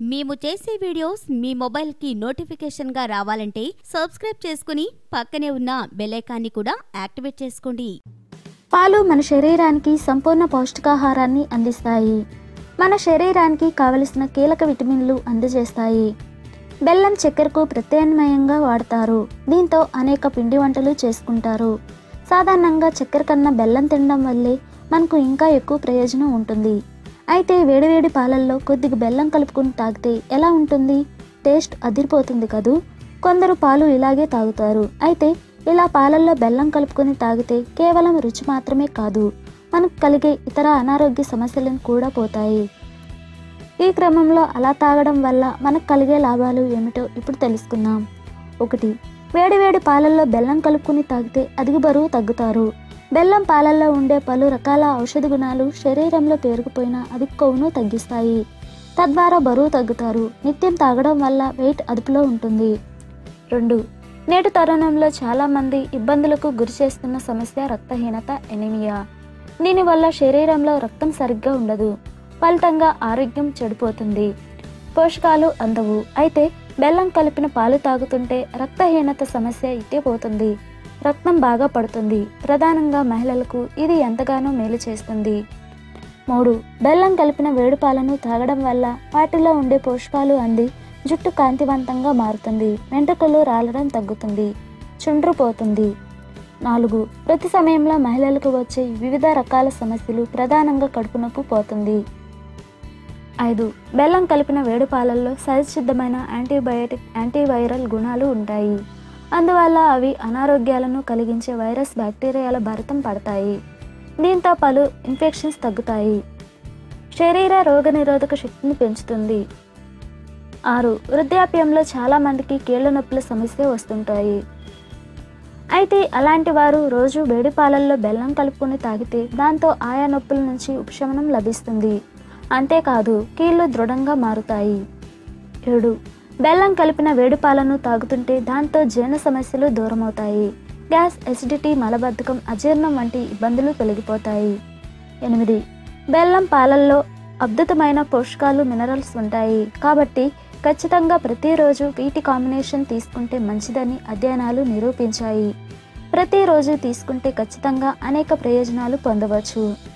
మేము చేసే వీడియోస్ మీ మొబైల్కి నోటిఫికేషన్గా రావాలంటే సబ్స్క్రైబ్ చేసుకుని పక్కనే ఉన్న బెలైకాన్ని కూడా యాక్టివేట్ చేసుకోండి. పాలు మన శరీరానికి సంపూర్ణ పౌష్టికాహారాన్ని అందిస్తాయి. మన శరీరానికి కావలసిన కీలక విటమిన్లు అందజేస్తాయి. బెల్లం చక్కెరకు ప్రత్యామ్నాయంగా వాడతారు. దీంతో అనేక పిండి వంటలు చేసుకుంటారు. సాధారణంగా చక్కెర కన్నా బెల్లం తినడం వల్లే మనకు ఇంకా ఎక్కువ ప్రయోజనం ఉంటుంది. అయితే వేడివేడి పాలల్లో కొద్దిగా బెల్లం కలుపుకుని తాగితే ఎలా ఉంటుంది? టేస్ట్ అదిరిపోతుంది కదూ? కొందరు పాలు ఇలాగే తాగుతారు. అయితే ఇలా పాలల్లో బెల్లం కలుపుకొని తాగితే కేవలం రుచి మాత్రమే కాదు మనకు కలిగే ఇతర అనారోగ్య సమస్యలను కూడా పోతాయి. ఈ క్రమంలో అలా తాగడం వల్ల మనకు కలిగే లాభాలు ఏమిటో ఇప్పుడు తెలుసుకుందాం. ఒకటి వేడివేడి పాలల్లో బెల్లం కలుపుకుని తాగితే అధిక బరువు తగ్గుతారు. బెల్లం పాలల్లో ఉండే పలు రకాల ఔషధ గుణాలు శరీరంలో పేరుకుపోయిన అధిక కొవ్వును తగ్గిస్తాయి. తద్వారా బరువు తగ్గుతారు. నిత్యం తాగడం వల్ల వెయిట్ అదుపులో ఉంటుంది. రెండు. నేటి తరుణంలో చాలామంది ఇబ్బందులకు గురి చేస్తున్న సమస్య రక్తహీనత ఎనిమియా. దీనివల్ల శరీరంలో రక్తం సరిగ్గా ఉండదు. ఫలితంగా ఆరోగ్యం చెడిపోతుంది. పోషకాలు అందవు. అయితే బెల్లం కలిపిన పాలు తాగుతుంటే రక్తహీనత సమస్య ఇట్టే పోతుంది. రక్తం బాగా పడుతుంది. ప్రధానంగా మహిళలకు ఇది ఎంతగానో మేలు చేస్తుంది. మూడు బెల్లం కలిపిన వేడి పాలను తాగడం వల్ల వాటిలో ఉండే పోషకాలు అంది. జుట్టు కాంతివంతంగా మారుతుంది. వెంట్రుకలు రాలడం తగ్గుతుంది. చుండ్రు పోతుంది. నాలుగు ప్రతి సమయంలో మహిళలకు వచ్చే వివిధ రకాల సమస్యలు ప్రధానంగా కడుపు నొప్పి పోతుంది. ఐదు. బెల్లం కలిపిన వేడి పాలల్లో సహజసిద్ధమైన యాంటీబయాటిక్ యాంటీవైరల్ గుణాలు ఉంటాయి. అందువల్ల అవి అనారోగ్యాలను కలిగించే వైరస్ బ్యాక్టీరియాల భరితం పడతాయి. దీంతో పలు ఇన్ఫెక్షన్స్ తగ్గుతాయి. శరీర రోగనిరోధక శక్తిని పెంచుతుంది. ఆరు. వృద్ధాప్యంలో చాలా మందికి కీళ్ళ నొప్పుల సమస్య వస్తుంటాయి. అయితే అలాంటి వారు రోజు వేడి పాలల్లో బెల్లం కలుపుకొని తాగితే దాంతో ఆయా నొప్పుల నుంచి ఉపశమనం లభిస్తుంది. అంతేకాదు కీళ్ళు దృఢంగా మారుతాయి. ఏడు. బెల్లం కలిపిన వేడి పాలను తాగుతుంటే దాంతో జీర్ణ సమస్యలు దూరమవుతాయి. గ్యాస్ ఎసిడిటీ మలబద్ధకం అజీర్ణం వంటి ఇబ్బందులు తొలగిపోతాయి. ఎనిమిది. బెల్లం పాలల్లో అద్భుతమైన పోషకాలు మినరల్స్ ఉంటాయి. కాబట్టి ఖచ్చితంగా ప్రతిరోజు వీటి కాంబినేషన్ తీసుకుంటే మంచిదని అధ్యయనాలు నిరూపించాయి. ప్రతిరోజు తీసుకుంటే ఖచ్చితంగా అనేక ప్రయోజనాలు పొందవచ్చు.